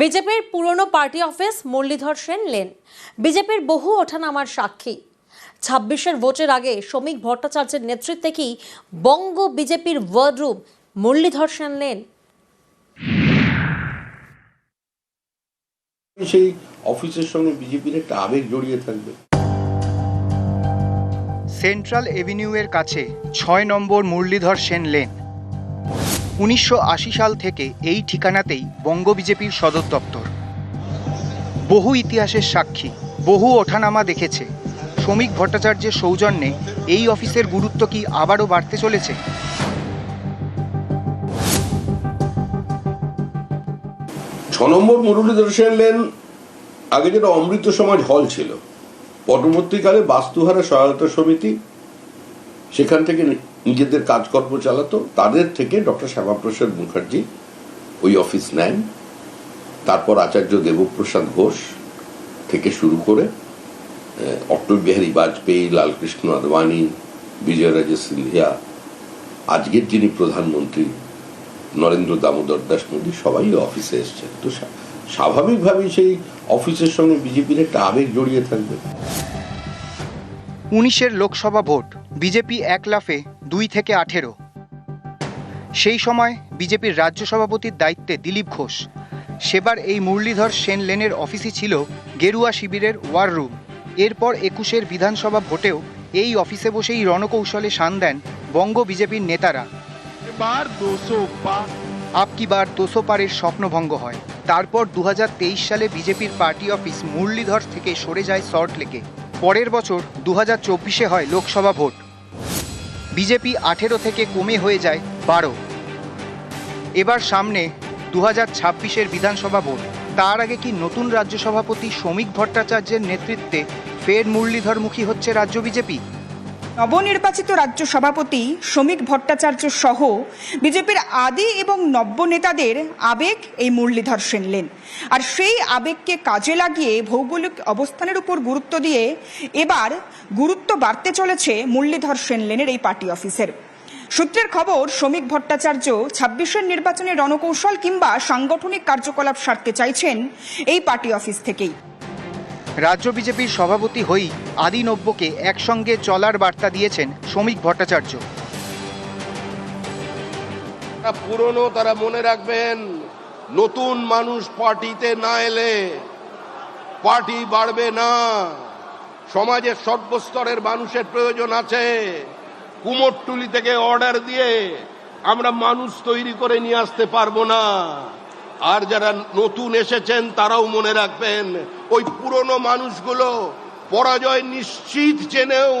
বিজেপির পুরনো party office Muralidhar Sen lane. বিজেপির বহু ওঠানামার সাক্ষী। ছাব্বিশের ভোটের আগে শ্রমিক ভট্টাচার্যের নেতৃত্বে কি বঙ্গ বিজেপির ward wardroom Muralidhar Sen lane? সেই অফিসের সঙ্গে বিজেপির একটা আবেগ জড়িয়ে থাকবে। সেন্ট্রাল এভিনিউয়ের কাছে ছয় নম্বর মুরলীধর সেন লেন। উনিশশো আশি সাল থেকে এই ঠিকানাতেই বঙ্গ বিজেপির সদর দপ্তর। বহু ইতিহাসের সাক্ষী, বহু ওঠানামা দেখেছে। শ্রমিক ভট্টাচার্যের সৌজন্যে এই অফিসের গুরুত্ব কি আবারও বাড়তে চলেছে? ছ নম্বর মুরলীধর সেন লেন আগে যেটা অমৃত সমাজ হল ছিল। পরবর্তীকালে বাস্তুহারা সহায়তা সমিতি সেখান থেকে নিজেদের কাজকর্ম চালাতো, তাদের থেকে ডক্টর শ্যামাপ্রসাদ মুখার্জি ওই অফিস নেন। তারপর আচার্য দেবপ্রসাদ ঘোষ থেকে শুরু করে অটল বিহারী বাজপেয়ী, লালকৃষ্ণ আদবানি বিজয়রাজে সিন্ধিয়া আজকের যিনি প্রধানমন্ত্রী নরেন্দ্র দামোদর দাস মোদী, সবাই অফিসে এসছেন। তো স্বাভাবিকভাবেই সেই অফিসের সঙ্গে বিজেপির একটা আবেগ জড়িয়ে থাকবে। উনিশের লোকসভা ভোট। বিজেপি এক লাফে দুই থেকে আঠেরো। সেই সময় বিজেপির রাজ্য সভাপতির দায়িত্বে দিলীপ ঘোষ। সেবার এই মুরলীধর সেন লেনের অফিসই ছিল গেরুয়া শিবিরের ওয়ার রুম এরপর একুশের বিধানসভা ভোটেও এই অফিসে বসেই রণকৌশলে সান দেন বঙ্গ বিজেপির নেতারা। আপকি বার তোসো পারের স্বপ্নভঙ্গ হয়। তারপর দু হাজার তেইশ সালে বিজেপির পার্টি অফিস মুরলীধর থেকে সরে যায় সল্টলেকে। পরের বছর দু হাজার হয় লোকসভা ভোট। বিজেপি আঠেরো থেকে কমে হয়ে যায় বারো। এবার সামনে দু হাজার ছাব্বিশের বিধানসভা ভোট। তার আগে কি নতুন রাজ্য সভাপতি শ্রমিক ভট্টাচার্যের নেতৃত্বে ফের মুরলীধরমুখী হচ্ছে রাজ্য বিজেপি? নবনির্বাচিত রাজ্য সভাপতি শ্রমিক ভট্টাচার্য সহ বিজেপির আদি এবং নব্য নেতাদের আবেগ এই মুরলীধর সেনলেন আর সেই আবেগকে কাজে লাগিয়ে ভৌগোলিক অবস্থানের উপর গুরুত্ব দিয়ে এবার গুরুত্ব বাড়তে চলেছে মুরলীধর সেনলেনের এই পার্টি অফিসের। সূত্রের খবর, শ্রমিক ভট্টাচার্য ছাব্বিশের নির্বাচনে রণকৌশল কিংবা সাংগঠনিক কার্যকলাপ সারতে চাইছেন এই পার্টি অফিস থেকেই। রাজ্য বিজেপির সভাপতি হয়েই আদি নব্যকে একসঙ্গে চলার বার্তা দিয়েছেন শ্রমিক ভট্টাচার্য। পুরনো তারা মনে রাখবেন, নতুন মানুষ পার্টিতে না এলে পার্টি বাড়বে না। সমাজের সর্বস্তরের মানুষের প্রয়োজন আছে। কুমোরটুলি থেকে অর্ডার দিয়ে আমরা মানুষ তৈরি করে নিয়ে আসতে পারব না। আর যারা নতুন এসেছেন, তারাও মনে রাখবেন, ওই পুরনো মানুষগুলো পরাজয় নিশ্চিত জেনেও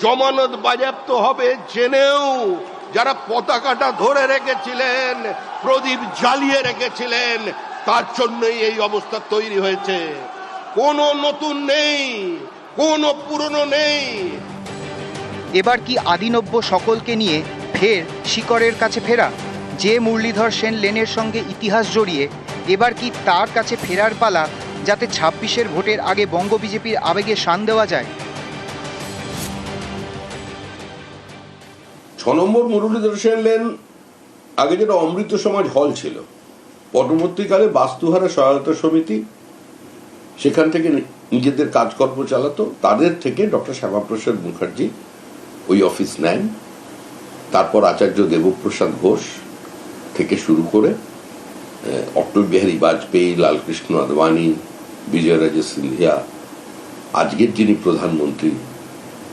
জমানত বাজেয়াপ্ত হবে জেনেও যারা পতাকাটা ধরে রেখেছিলেন, প্রদীপ জ্বালিয়ে রেখেছিলেন, তার জন্যই এই অবস্থা তৈরি হয়েছে। কোনো নতুন নেই, কোনো পুরনো নেই। এবার কি আদিনব্য সকলকে নিয়ে ফের শিকরের কাছে ফেরা? যে মুরলীধর সেন লেনের সঙ্গে ইতিহাস জড়িয়ে, এবার কি তার কাছে ফেরার পালা যাতে ছাব্বিশের ভোটের আগে বঙ্গ বিজেপির আবেগে শান দেওয়া যায়? ছ নম্বর মুরলীধর সেন লেন আগে যেটা অমৃত সমাজ হল ছিল। পরবর্তীকালে বাস্তুহারা সহায়তা সমিতি, সেখান থেকে নিজেদের কাজকর্ম চালাতো। তাদের থেকে ডক্টর শ্যামাপ্রসাদ মুখার্জি ওই অফিস নেন। তারপর আচার্য দেবপ্রসাদ ঘোষ থেকে শুরু করে অটল বিহারী বাজপেয়ী, লালকৃষ্ণ আদবানি বিজয়রাজে সিন্ধিয়া, আজকের যিনি প্রধানমন্ত্রী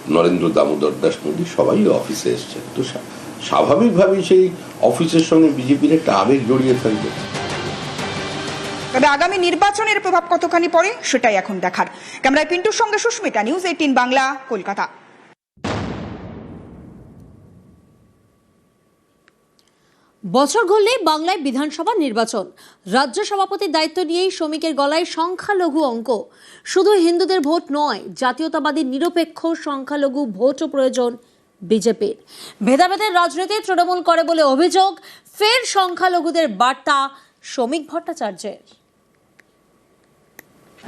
নরেন্দ্র দামোদর দাস মোদী, সবাই অফিসে এসছেন। তো স্বা- স্বাভাবিকভাবেই সেই অফিসের সঙ্গে বিজেপির একটা আবেগ জড়িয়ে থাকবে। তবে আগামী নির্বাচনের প্রভাব কতখানি পড়ে, সেটাই এখন দেখার। ক্যামেরায় পিন্টুর সঙ্গে সুস্মিতা, নিউজ এইটিন বাংলা, কলকাতা। বছর ঘুরলে বাংলায় বিধানসভা নির্বাচন। রাজ্য সভাপতির দায়িত্ব নিয়েই শ্রমিকের গলায় সংখ্যালঘু অঙ্ক। শুধু হিন্দুদের ভোট নয়, জাতীয়তাবাদী নিরপেক্ষ সংখ্যালঘু ভোটও প্রয়োজন বিজেপির। ভেদাভেদের রাজনীতি তৃণমূল করে বলে অভিযোগ, ফের সংখ্যালঘুদের বার্তা শ্রমিক ভট্টাচার্যের।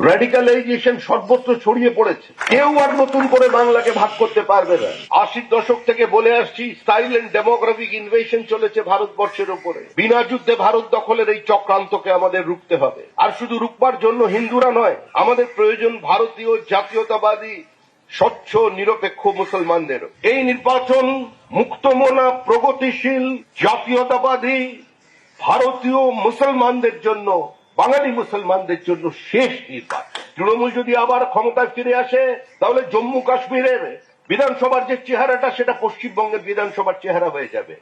র্যাডিক্যালাইজেশন সর্বত্র ছড়িয়ে পড়েছে। কেউ আর নতুন করে বাংলাকে ভাগ করতে পারবে না। আশির দশক থেকে বলে আসছি সাইলেন্ট ডেমোগ্রাফিক ইনভেশন চলেছে ভারতবর্ষের উপরে। বিনা যুদ্ধে ভারত দখলের এই চক্রান্তকে আমাদের রুখতে হবে। আর শুধু রুখবার জন্য হিন্দুরা নয়, আমাদের প্রয়োজন ভারতীয় জাতীয়তাবাদী, স্বচ্ছ, নিরপেক্ষ মুসলমানদের। এই নির্বাচন মুক্তমনা প্রগতিশীল, জাতীয়তাবাদী, ভারতীয় মুসলমানদের জন্য বাঙালি মুসলমানদের জন্য শেষ নির্বাচন। তৃণমূল যদি আবার ক্ষমতায় ফিরে আসে, তাহলে জম্মু কাশ্মীরের বিধানসভার যে চেহারাটা, সেটা পশ্চিমবঙ্গের বিধানসভার চেহারা হয়ে যাবে।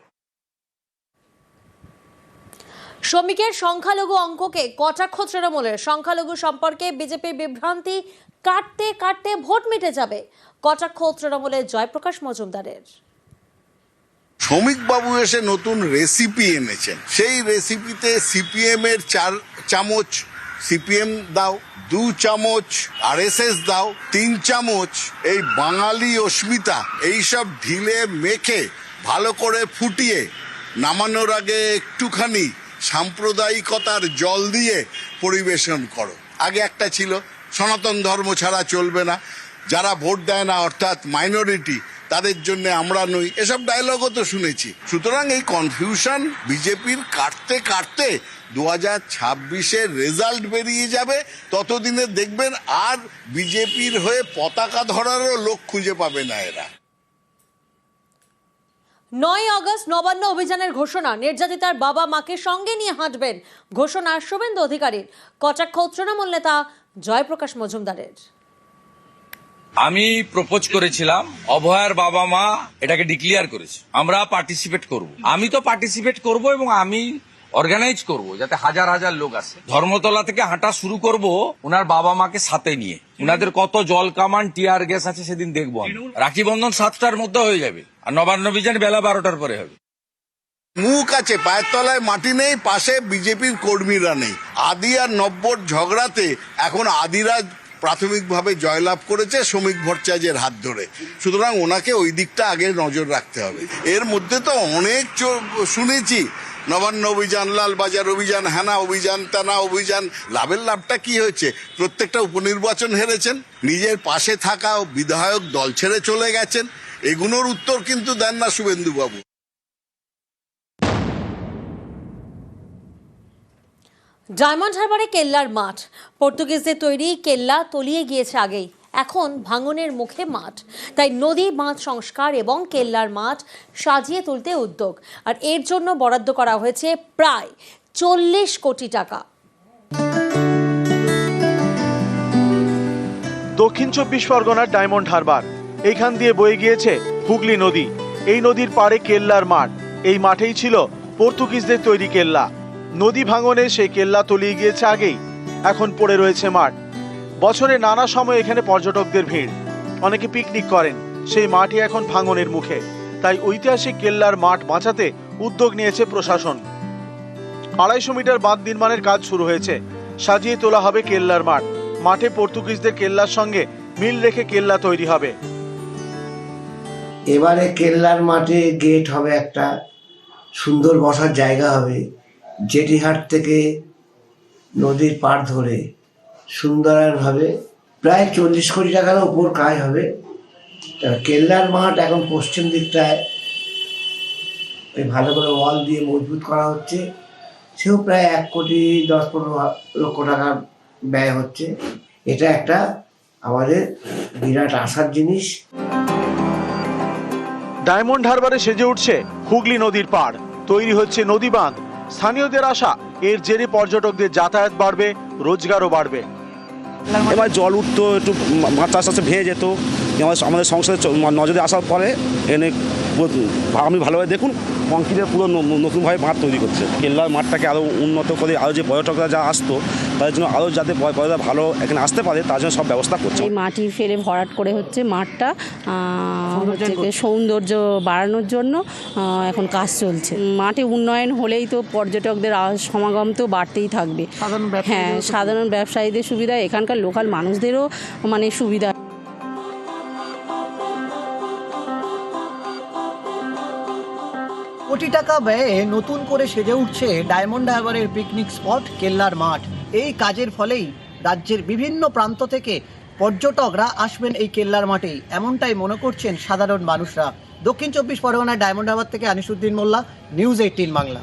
শ্রমিকের সংখ্যালঘু অঙ্ককে কটাক্ষ তৃণমূলের? সংখ্যালঘু সম্পর্কে বিজেপির বিভ্রান্তি কাটতে কাটতে ভোট মিটে যাবে। কটাক্ষ তৃণমূলের জয়প্রকাশ মজুমদারের। শ্রমিকবাবু এসে নতুন রেসিপি এনেছেন। সেই রেসিপিতে সিপিএম এর চার চামচ সিপিএম দাও, দু চামচ আরএসএস দাও, তিন চামচ এই বাঙালি অস্মিতা এইসব ঢিলে মেখে ভালো করে ফুটিয়ে, নামানোর আগে একটুখানি সাম্প্রদায়িকতার জল দিয়ে পরিবেশন করো। আগে একটা ছিল, সনাতন ধর্ম ছাড়া চলবে না। যারা ভোট দেয় না, অর্থাৎ মাইনরিটি তাদের জন্য আমরা নই। এসব ডায়লগও তো শুনেছি। সুতরাং এই কনফিউশন বিজেপির কাটতে কাটতে দু হাজার ছাব্বিশের রেজাল্ট বেরিয়ে যাবে। ততদিনে দেখবেন আর বিজেপির হয়ে পতাকা ধরারও লোক খুঁজে পাবে না এরা। নয় আগস্ট নবান্ন অভিযানের ঘোষণা। নির্যাতিতার বাবা মাকে সঙ্গে নিয়ে হাঁটবেন ঘোষণা শুভেন্দু অধিকারীর। কটাক্ষ তৃণমূল নেতা জয়প্রকাশ মজুমদারের। আমি প্রপোজ করেছিলাম, অভয়ার বাবা মা এটাকে ডিক্লিয়ার করেছে। আমরা পার্টিসিপেট করব। আমি তো পার্টিসিপেট করব এবং আমি অর্গানাইজ করব, যাতে হাজার হাজার লোক আসে। ধর্মতলা থেকে হাঁটা শুরু করব ওনার বাবা মাকে সাথে নিয়ে। ওনাদের কত জল কামান টিয়ার গ্যাস আছে সেদিন দেখব। রাখি বন্ধন সাতটার মধ্যে হয়ে যাবে, আর নবান্ন অভিযান বেলা বারোটার পরে হবে। মুখ আছে, পায়ের তলায় মাটি নেই, পাশে বিজেপির কর্মীরা নেই। আদি আর নব্বর ঝগড়াতে এখন আদিরা প্রাথমিকভাবে জয়লাভ করেছে শ্রমিক ভট্টাচার্যের হাত ধরে। সুতরাং ওনাকে ওই দিকটা আগে নজর রাখতে হবে। এর মধ্যে তো অনেক শুনেছি, নবান্ন অভিযান, লালবাজার অভিযান, হানা অভিযান টানা অভিযান, লাভের লাভটা কি হয়েছে? প্রত্যেকটা উপনির্বাচন হেরেছেন, নিজের পাশে থাকা বিধায়ক দল ছেড়ে চলে গেছেন। এগুলোর উত্তর কিন্তু দেন না শুভেন্দুবাবু। ডায়মন্ড হারবারে কেল্লার মাঠ। পর্তুগিজদের তৈরি কেল্লা তলিয়ে গিয়েছে আগেই। এখন ভাঙনের মুখে মাঠ। তাই নদী, বাঁধ সংস্কার এবং কেল্লার মাঠ সাজিয়ে তুলতে উদ্যোগ। আর এর জন্য বরাদ্দ করা হয়েছে প্রায় চল্লিশ কোটি টাকা। দক্ষিণ চব্বিশ পরগনার ডায়মন্ড হারবার। এইখান দিয়ে বয়ে গিয়েছে হুগলি নদী। এই নদীর পাড়ে কেল্লার মাঠ। এই মাঠেই ছিল পর্তুগিজদের তৈরি কেল্লা। নদী ভাঙনে সেই কেল্লা তলিয়ে গিয়েছে আগেই, এখন পড়ে রয়েছে মাঠ। বছরে নানা সময় এখানে পর্যটকদের ভিড়। অনেকে পিকনিক করেন, সেই মাঠই এখন ভাঙনের মুখে। তাই ঐতিহাসিক কেল্লার মাঠ বাঁচাতে উদ্যোগ নিয়েছে প্রশাসন। আড়াইশো মিটার বাঁধ নির্মাণের কাজ শুরু হয়েছে। সাজিয়ে তোলা হবে কেল্লার মাঠ। মাঠে পর্তুগিজদের কেল্লার সঙ্গে মিল রেখে কেল্লা তৈরি হবে। এবারে কেল্লার মাঠে গেট হবে একটা। সুন্দর বসার জায়গা হবে। জেটিহাট থেকে নদীর পাড় ধরে সুন্দরভাবে প্রায় চল্লিশ কোটি টাকার উপর কাজ হবে। কেল্লার মাঠ এখন পশ্চিম দিকটায় ওই ভালো করে ওয়াল দিয়ে মজবুত করা হচ্ছে। সেও প্রায় এক কোটি দশ পনেরো লক্ষ টাকা ব্যয় হচ্ছে। এটা একটা আমাদের বিরাট আশার জিনিস। ডায়মন্ড হারবারে সেজে উঠছে হুগলি নদীর পাড়। তৈরি হচ্ছে নদী বাঁধ স্থানীয়দের আশা, এর জেরে পর্যটকদের যাতায়াত বাড়বে, রোজগারও বাড়বে। এবার জল উঠতো, একটু মাছ আস্তে আস্তে যেত। আমাদের আমাদের সংসারে নজরে আসার পরে এনে আপনি ভালোভাবে দেখুন কংক্রিটের পুরো নতুনভাবে মাঠ তৈরি করছে। কেল্লার মাঠটাকে আরও উন্নত করে আরও যে পর্যটকরা যা আসতো তাদের জন্য আরও যাতে প- পর্যটকরা ভালো এখানে আসতে পারে তার জন্য সব ব্যবস্থা করছে। এই মাটি ফেলে ভরাট করে হচ্ছে মাঠটা হচ্ছে সৌন্দর্য বাড়ানোর জন্য এখন কাজ চলছে। মাঠে উন্নয়ন হলেই তো পর্যটকদের সমাগম তো বাড়তেই থাকবে। হ্যাঁ সাধারণ ব্যবসায়ীদের সুবিধা এখানকার লোকাল মানুষদেরও মানে সুবিধা। কোটি টাকা ব্যয়ে নতুন করে সেজে উঠছে ডায়মন্ড হারবারের পিকনিক স্পট কেল্লার মাঠ। এই কাজের ফলেই রাজ্যের বিভিন্ন প্রান্ত থেকে পর্যটকরা আসবেন এই কেল্লার মাঠে। এমনটাই মনে করছেন সাধারণ মানুষরা। দক্ষিণ চব্বিশ পরগনার ডায়মন্ড হারবার থেকে আনিসুদ্দিন মোল্লা, নিউজ এইটিন বাংলা।